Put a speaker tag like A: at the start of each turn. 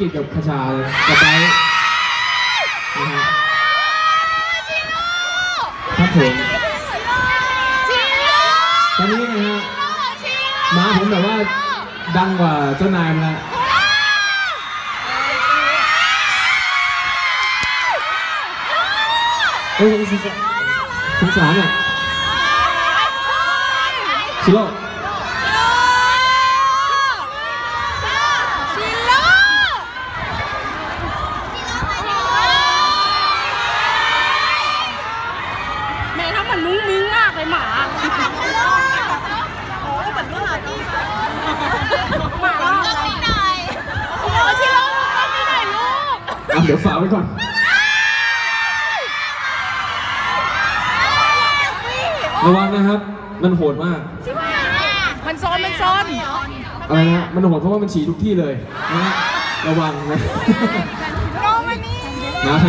A: กิจกับคชากับไบร์ทนะฮะครับผมตอนนี้นะฮะม้าผมแบบว่าดังกว่าเจ้านายมาแล้วเฮ้ยสงสารสงสารอะชิโร่
B: ม่ทำเหมือนมุ้งมิ้งมากเลยหมาหมาโอ้ชิโร่ก็ไม่ได้ลูก
A: อะเดี๋ยวฝากไว้ก่อนระวังนะครับ มันโหดมาก
B: มันซนมันซน
A: อะไรนะ มันโหดเพราะว่ามันฉี่ทุกที่เลยนะฮะระวังนะ
B: น้องมันนี่
A: นะ